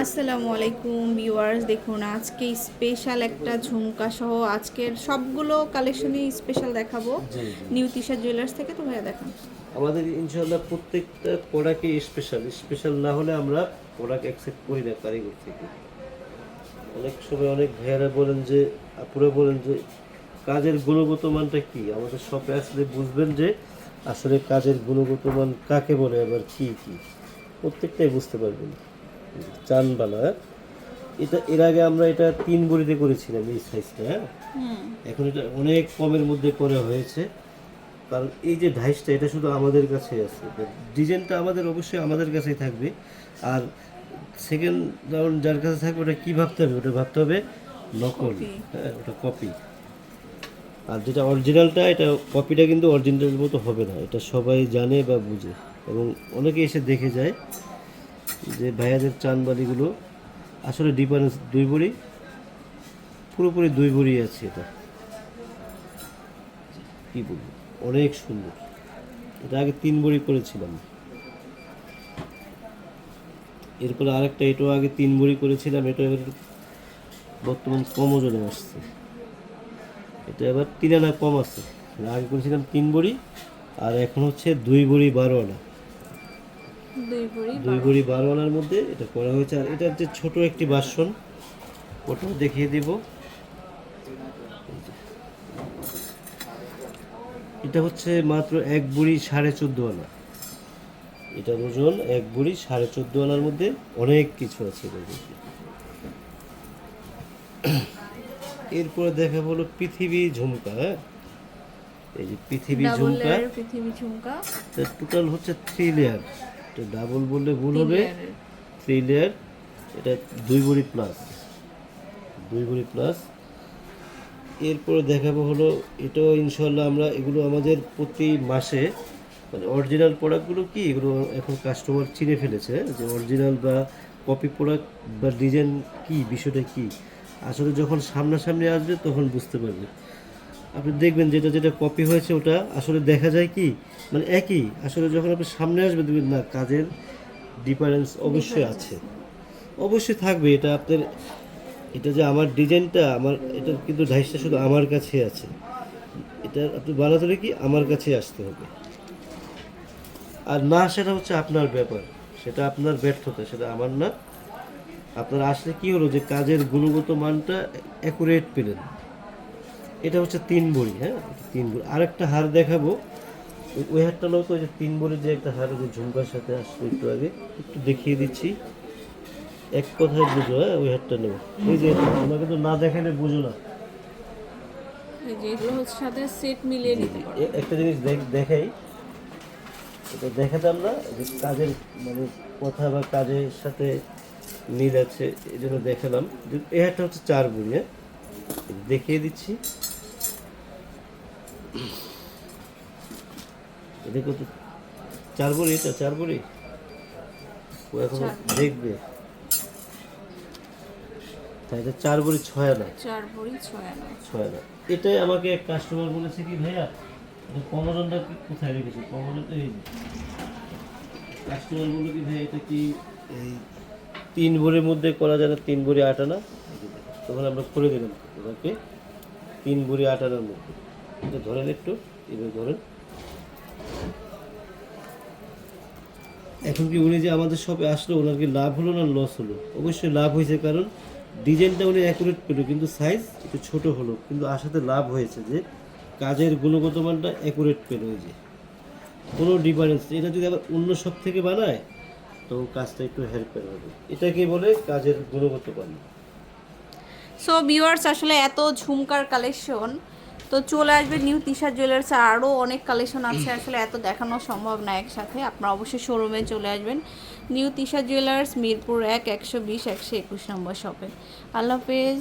আসসালামু আলাইকুম ভিউয়ার্স দেখুন আজকে স্পেশাল একটা ঝুমকা সহ আজকের সবগুলো কালেকশনই স্পেশাল দেখাবো। নিউ তিশা জুয়েলার্স থেকে তো ভাইয়া দেখান। আমাদের ইনশাল্লাহ প্রত্যেকটা প্রোডাক্টই স্পেশাল স্পেশাল না হলে আমরা প্রোডাক্ট অ্যাকসেপ্ট করি না কারিগর থেকে। অনেক সময় অনেক ভাইয়ারা বলেন যে আপুরা বলেন যে কাজের গুণগত মানটা কি? আমাদের শপে আসলে বুঝবেন যে আসলে কাজের গুণগত মান কাকে বলে আবার কি কি? প্রত্যেকটাই বুঝতে পারবেন। চানবালা? এটা এর আগে আমরা এটা তিন বড়িতে করেছিলাম এই সাইজটা হ্যাঁ? এখন এটা অনেক কমের মধ্যে করা হয়েছে। কারণ এই যে ঢাইসটা এটা শুধু আমাদের কাছে আছে। ডিজাইনটা আমাদের অবশ্যই আমাদের কাছেই থাকবে। আর সেকেন্ড রাউন্ড যার কাছে থাকবে ওটা কী ভাবতে হবে? ওটা ভাবতে হবে নকল হ্যাঁ ওটা কপি আর যেটা অরিজিনালটা এটা কপিটা কিন্তু অরিজিনালের মতো হবে না। এটা সবাই জানে বা বুঝে। এবং অনেকে এসে দেখে যায়। যে ভাইয়াদের চানবালিগুলো আসলে ডিফারেন্স দুই বড়ি, পুরোপুরি দুই বড়ি আছে এটা। কি বলব? অনেক সুন্দর। এটা আগে তিন বড়ি করেছিলাম। এরপরে আরেকটা এটাও আগে তিন বড়ি করেছিলাম এটা এবার বর্তমান কম ওজনে আসছে। এটা এবার তিন আনা কম আছে। আগে করেছিলাম তিন বড়ি, আর এখন হচ্ছে দুই বড়ি বারো আনা। দুই ভরি বড়ি বারো। আনার মধ্যে এটা করা হয়েছে। আর এটার যে ছোট একটি বাসন ওটাও দেখিয়ে দিব। এটা হচ্ছে মাত্র এক বুড়ি সাড়ে চোদ্দ আনা। এটার ওজন এক বুড়ি সাড়ে চোদ্দ আনার মধ্যে অনেক কিছু আছে এরপরে দেখা হলো পৃথিবী ঝুমকা হ্যাঁ? এই যে পৃথিবী ঝুমকা পৃথিবী ঝুমকা। টোটাল হচ্ছে থ্রি লেয়ার এটা ডাবল বললে ভুল হবে। থ্রি লেয়ার এটা দুই বড়ি প্লাস দুই বড়ি প্লাস এরপরে দেখাবো হলো এটাও ইনশাল্লাহ আমরা এগুলো আমাদের প্রতি মাসে মানে অরিজিনাল প্রোডাক্টগুলো কি এগুলো এখন কাস্টমার চিনে ফেলেছে যে অরিজিনাল বা কপি প্রোডাক্ট বা ডিজাইন কি বিষয়টা কি। আসলে যখন সামনাসামনি আসবে তখন বুঝতে পারবে। আপনি দেখবেন যেটা যেটা কপি হয়েছে ওটা আসলে দেখা যায় কি? মানে একই আসলে যখন আপনি সামনে আসবে দেখবেন না কাজের ডিফারেন্স অবশ্যই আছে। অবশ্যই থাকবে এটা আপনার এটা যে আমার ডিজাইনটা আমার এটা কিন্তু ঢাইসটা শুধু আমার কাছে আছে। এটা আপনি বানাতে হলে কি? আমার কাছে আসতে হবে। আর না সেটা হচ্ছে আপনার ব্যাপার। সেটা আপনার ব্যর্থতা সেটা আমার না। আপনার আসলে কি হলো যে কাজের গুণগত মানটা অ্যাকুরেট পেলেন। এটা হচ্ছে তিন বড়ি হ্যাঁ? তিন বড়ি। আরেকটা হার দেখাবো। ওই- হারটা লোক ওই যে তিন বড়ির যে একটা হার ওই যে ঝুমকার সাথে আসলো একটু আগে। একটু দেখিয়ে দিচ্ছি। এক কথায় বুঝো হ্যাঁ? ওই হারটা নেব এই যে তোমরা কিন্তু না দেখালে বুঝো না। সাথে সেট মিলিয়ে নিতে একটা জিনিস দেখ- দেখাই। এটা দেখাতাম না যে কাজের মানে কথা বা কাজের সাথে মিল আছে এই জন্য দেখালাম। এই হারটা হচ্ছে চার বুড়ি হ্যাঁ? দেখিয়ে দিচ্ছি। এটা কত চার বড়ি এটা চার বড়ি? ও এখন দেখবে। তাই এটা চার বড়ি ছয় আনা। চার ভরি ছয় আনা। ছয় না এটাই আমাকে এক কাস্টমার বলেছে কি ভাইয়া এটা কমোডনটা কি কোথায় রেখেছে? কমোডন এই কাস্টমার বলল কি ভাই এটা কি এই তিন ভরির মধ্যে করা যায় না? তিন ভরি আট আনা? তখন আমরা করে দিলাম ওনাকে তিন ভরি আট আনার মধ্যে। এটা ধরেন একটু এবার ধরেন। এখন কি উনি যে আমাদের শপে আসলো ওনার কি লাভ হলো না লস হলো? অবশ্যই লাভ হয়েছে কারণ ডিজাইনটা উনি অ্যাকুরেট পেল কিন্তু সাইজ একটু ছোট হলো কিন্তু আসাতে লাভ হয়েছে যে কাজের গুণগত মানটা অ্যাকুরেট পেল ওই যে। কোনো ডিফারেন্স এটা যদি আবার অন্য সব থেকে বানায় তো কাজটা একটু হেল্পের হবে। এটাকে বলে কাজের গুণগত মান। সো ভিউয়ার্স আসলে এত ঝুমকার কালেকশন তো চলে আসবে নিউ তিশা জুয়েলার্স আরও অনেক কালেকশন আছে, আসলে এত দেখানো সম্ভব না একসাথে। আপনারা অবশ্যই শোরুমে চলে আসবেন। নিউ তিশা জুয়েলার্স মিরপুর এক, একশো বিশ, একশো একুশ নম্বর শপে আল্লাহ হাফেজ।